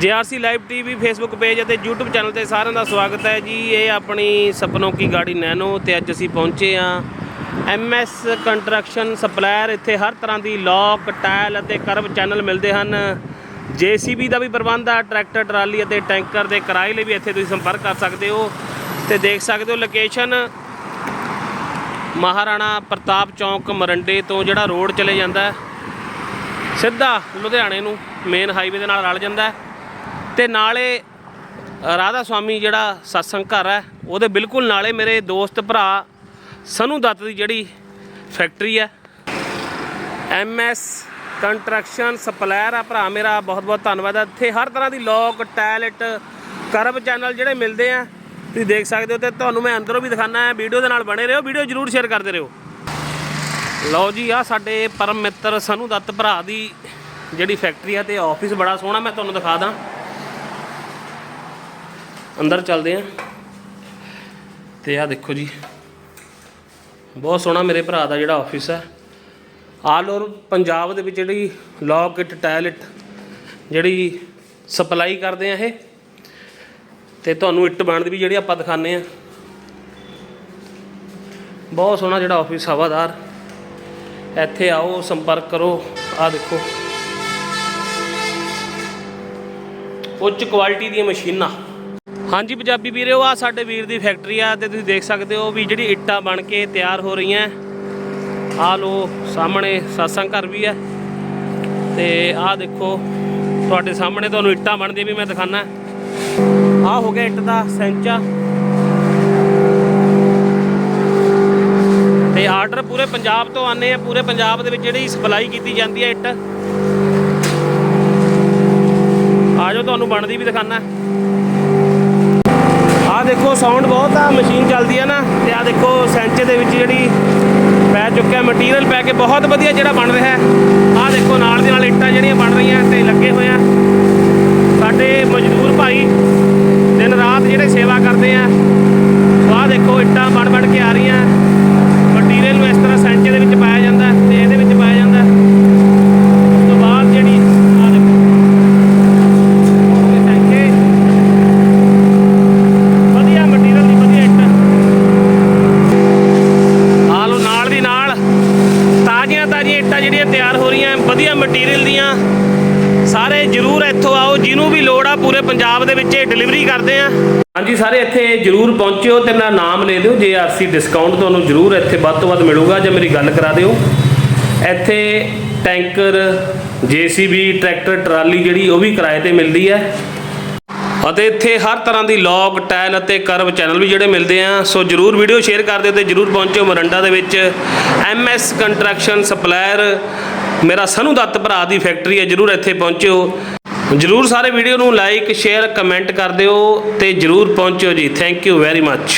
GRC live TV Facebook page ਅਤੇ YouTube channel ਤੇ ਸਾਰਿਆਂ ਦਾ ਸਵਾਗਤ ਹੈ ਜੀ। ਇਹ ਆਪਣੀ ਸਪਨੋਂ ਕੀ ਗਾੜੀ ਨੈਨੋ ਤੇ ਅੱਜ ਅਸੀਂ ਪਹੁੰਚੇ ਆ ਐਮਐਸ ਕੰਸਟਰਕਸ਼ਨ ਸਪਲਾਇਰ, ਇੱਥੇ ਹਰ ਤਰ੍ਹਾਂ ਦੀ ਲੋਕ ਟਾਇਲ ਅਤੇ ਕਰਵ ਚੈਨਲ ਮਿਲਦੇ ਹਨ। ਜੀਸੀਬੀ ਦਾ ਵੀ ਪ੍ਰਬੰਧ ਆ, ਟਰੈਕਟਰ, ਟਰਾਲੀ ਅਤੇ ਟੈਂਕਰ ਦੇ ਕਿਰਾਏ ਲਈ ਵੀ ਇੱਥੇ ਤੁਸੀਂ ਸੰਪਰਕ ਕਰ ਸਕਦੇ ਹੋ ਤੇ ਦੇਖ ਸਕਦੇ ਹੋ ਲੋਕੇਸ਼ਨ ਮਹਾਰਾਣਾ ਪ੍ਰਤਾਪ ਚੌਂਕ, ਮਰੰਡੇ ਤੋਂ ਜਿਹੜਾ ਰੋਡ ਚਲੇ ਜਾਂਦਾ ਸਿੱਧਾ ਲੁਧਿਆਣੇ ਨੂੰ ਮੇਨ ਹਾਈਵੇ ਦੇ ਨਾਲ ਰਲ ਜਾਂਦਾ ਹੈ। ਤੇ ਨਾਲੇ ਰਾਧਾ ਸਵਾਮੀ ਜਿਹੜਾ ਸਤਸੰਗ ਘਰ ਹੈ, ਉਹਦੇ ਬਿਲਕੁਲ ਨਾਲੇ ਮੇਰੇ ਦੋਸਤ ਭਰਾ ਸਨੂ ਦੱਤ ਦੀ ਜਿਹੜੀ ਫੈਕਟਰੀ ਹੈ। ਐਮਐਸ ਕੰਸਟਰਕਸ਼ਨ ਸਪਲਾਇਰ ਆ ਭਰਾ ਮੇਰਾ, ਬਹੁਤ ਬਹੁਤ ਧੰਨਵਾਦ ਹੈ ਇੱਥੇ ਹਰ ਤਰ੍ਹਾਂ ਦੀ ਲੋਕ ਟੈਲਟ ਕਰਬ ਚੈਨਲ ਜਿਹੜੇ ਮਿਲਦੇ ਆ, ਤੁਸੀਂ ਦੇਖ ਸਕਦੇ ਹੋ ਤੇ ਤੁਹਾਨੂੰ ਮੈਂ ਅੰਦਰੋਂ ਵੀ ਦਿਖਾਣਾ ਹੈ ਵੀਡੀਓ ਦੇ ਨਾਲ ਬਣੇ ਰਹੋ, ਵੀਡੀਓ ਜਰੂਰ ਸ਼ੇਅਰ ਕਰਦੇ ਰਹੋ। ਲਓ ਜੀ ਆ ਸਾਡੇ ਪਰਮ ਮਿੱਤਰ ਸਨੂ ਦੱਤ ਭਰਾ ਦੀ ਜਿਹੜੀ ਫੈਕਟਰੀ ਆ ਤੇ ਆਫਿਸ ਬੜਾ ਸੋਹਣਾ, ਮੈਂ ਤੁਹਾਨੂੰ ਦਿਖਾ ਦਾਂ। ਅੰਦਰ ਚੱਲਦੇ ਆ। ਤੇ ਆ ਦੇਖੋ ਜੀ। ਬਹੁਤ ਸੋਹਣਾ ਮੇਰੇ ਭਰਾ ਦਾ ਜਿਹੜਾ ਆਫਿਸ ਹੈ ਆਲ ਓਵਰ ਪੰਜਾਬ ਦੇ ਵਿੱਚ ਜਿਹੜੀ ਲੌਕ ਇਟ ਟਾਇਲਟ ਜਿਹੜੀ ਸਪਲਾਈ ਕਰਦੇ ਆ ਇਹ। ਤੇ ਤੁਹਾਨੂੰ ਇੱਟ ਬਣਦੀ ਵੀ ਜਿਹੜੀ ਆਪਾਂ ਦਿਖਾਣੇ ਆ। ਬਹੁਤ ਸੋਹਣਾ ਜਿਹੜਾ ਆਫਿਸ ਹਵਾਦਾਰ। ਇੱਥੇ ਆਓ, ਸੰਪਰਕ ਕਰੋ। ਆ ਦੇਖੋ। ਉੱਚ ਕੁਆਲਿਟੀ ਦੀਆਂ ਮਸ਼ੀਨਾਂ। ਹਾਂਜੀ ਪੰਜਾਬੀ ਵੀਰੋ ਆ ਸਾਡੇ ਵੀਰ ਦੀ ਫੈਕਟਰੀ ਆ ਤੇ ਤੁਸੀਂ ਦੇਖ ਸਕਦੇ ਹੋ ਵੀ ਜਿਹੜੀ ਇੱਟਾਂ ਬਣ ਕੇ ਤਿਆਰ ਹੋ ਰਹੀਆਂ। ਆ ਲੋ ਸਾਹਮਣੇ ਸਾਸਾਂ ਘਰ ਵੀ ਹੈ ਤੇ ਆ ਦੇਖੋ, ਤੁਹਾਡੇ ਸਾਹਮਣੇ ਤੁਹਾਨੂੰ ਇੱਟਾਂ ਬਣਦੀਆਂ ਵੀ ਮੈਂ ਦਿਖਾਣਾ ਆ ਹੋ ਗਿਆ ਇੱਟ ਦਾ ਸੈਂਚਾ। ਤੇ ਆਰਡਰ ਪੂਰੇ ਪੰਜਾਬ ਤੋਂ ਆਨੇ ਆ, ਪੂਰੇ ਪੰਜਾਬ ਦੇ ਵਿੱਚ ਜਿਹੜੀ ਸਪਲਾਈ ਕੀਤੀ ਜਾਂਦੀ ਹੈ ਇੱਟ। ਆ ਜਾਓ, ਤੁਹਾਨੂੰ ਬਣਦੀ ਵੀ ਦਿਖਾਣਾ ਦੇਖੋ ਸਾਊਂਡ ਬਹੁਤ ਆ ਮਸ਼ੀਨ ਚੱਲਦੀ ਆ ਨਾ। ਤੇ ਆ ਦੇਖੋ, ਸੈਂਚੇ ਦੇ ਵਿੱਚ ਜਿਹੜੀ ਪੈ ਚੁੱਕਿਆ ਮਟੀਰੀਅਲ ਪੈ ਕੇ ਬਹੁਤ ਵਧੀਆ ਜਿਹੜਾ ਬਣ ਰਿਹਾ ਹੈ ਆ ਦੇਖੋ ਨਾਲ ਦੀ ਨਾਲ ਇੱਟਾਂ ਜਿਹੜੀਆਂ ਬਣ ਰਹੀਆਂ ਤੇ ਲੱਗੇ ਹੋਏ ਆ ਸਾਡੇ ਮਜ਼ਦੂਰ ਭਾਈ ਦਿਨ ਰਾਤ ਜਿਹੜੇ ਸੇਵਾ ਕਰਦੇ ਆ ਆ ਦੇਖੋ ਇੱਟਾਂ ਬਣ ਬਣ ਕੇ ਆ ਰਹੀਆਂ ਮਟੀਰੀਅਲ ਨੂੰ ਇਸ ਤਰ੍ਹਾਂ ਸੈਂਚੇ ਦੇ ਵਿੱਚ ਪਾਇਆ ਜਾਂਦਾ ਹੈ ਤੇ ਇਹਦੇ ਵਿੱਚ ਪਾਇਆ ਜਾਂਦਾ ਹੈ। ਉਸ ਤੋਂ ਬਾਅਦ ਜਿਹੜੀ ਆ ਦੇਖੋ ਇਹ ਸੈਂਚੇ ਵਧੀਆ ਮਟੀਰੀਅਲ ਦੀ ਵਧੀਆ ਇੱਟ ਆ ਲੋ ਨਾਲ ਦੀ ਨਾਲ ਤਾਜ਼ੀਆਂ ਤਾਜ਼ੀਆਂ ਇੱਟਾਂ ਜਿਹੜੀਆਂ ਤਿਆਰ ਹੋ ਰਹੀਆਂ ਵਧੀਆ ਮਟੀਰੀਅਲ ਦੀਆਂ ਸਾਰੇ ਜਰੂਰ ਇੱਥੋਂ ਆਓ, ਜਿਹਨੂੰ ਵੀ ਲੋੜ ਆ ਪੂਰੇ ਪੰਜਾਬ ਦੇ ਵਿੱਚ ਇਹ ਡਿਲੀਵਰੀ ਕਰਦੇ ਆ। ਹਾਂਜੀ ਸਾਰੇ ਇੱਥੇ ਜਰੂਰ ਪਹੁੰਚਿਓ ਤੇ ਮੇਰਾ ਨਾਮ ਲੈ ਦਿਓ ਜੇਆਰਸੀ ਡਿਸਕਾਊਂਟ ਤੁਹਾਨੂੰ ਜਰੂਰ ਇੱਥੇ ਵੱਧ ਤੋਂ ਵੱਧ ਮਿਲੂਗਾ, ਜੇ ਮੇਰੀ ਗੱਲ ਕਰਾ ਦਿਓ। ਇੱਥੇ ਟੈਂਕਰ ਜੀਸੀਬੀ ਟਰੈਕਟਰ ਟਰਾਲੀ ਜਿਹੜੀ ਉਹ ਵੀ ਕਿਰਾਏ ਤੇ ਮਿਲਦੀ ਹੈ। ਅਤੇ ਇੱਥੇ ਹਰ ਤਰ੍ਹਾਂ ਦੀ ਲੌਗ ਟਾਇਲ ਅਤੇ ਕਰਵ ਚੈਨਲ ਵੀ ਜਿਹੜੇ ਮਿਲਦੇ ਆ, ਸੋ ਜਰੂਰ ਵੀਡੀਓ ਸ਼ੇਅਰ ਕਰ ਦਿਓ ਤੇ ਜਰੂਰ ਪਹੁੰਚਿਓ ਮਰੰਡਾ ਦੇ ਵਿੱਚ। ਐਮਐਸ ਕੰਸਟਰਕਸ਼ਨ ਸਪਲਾਇਰ ਮੇਰਾ ਸਨੂ ਦੱਤ ਭਰਾ ਦੀ ਫੈਕਟਰੀ ਹੈ, ਜਰੂਰ ਇੱਥੇ ਪਹੁੰਚਿਓ। ਜਰੂਰ ਸਾਰੇ ਵੀਡੀਓ ਨੂੰ ਲਾਈਕ, ਸ਼ੇਅਰ, ਕਮੈਂਟ ਕਰ ਦਿਓ ਤੇ ਜਰੂਰ ਪਹੁੰਚਿਓ ਜੀ। Thank you very much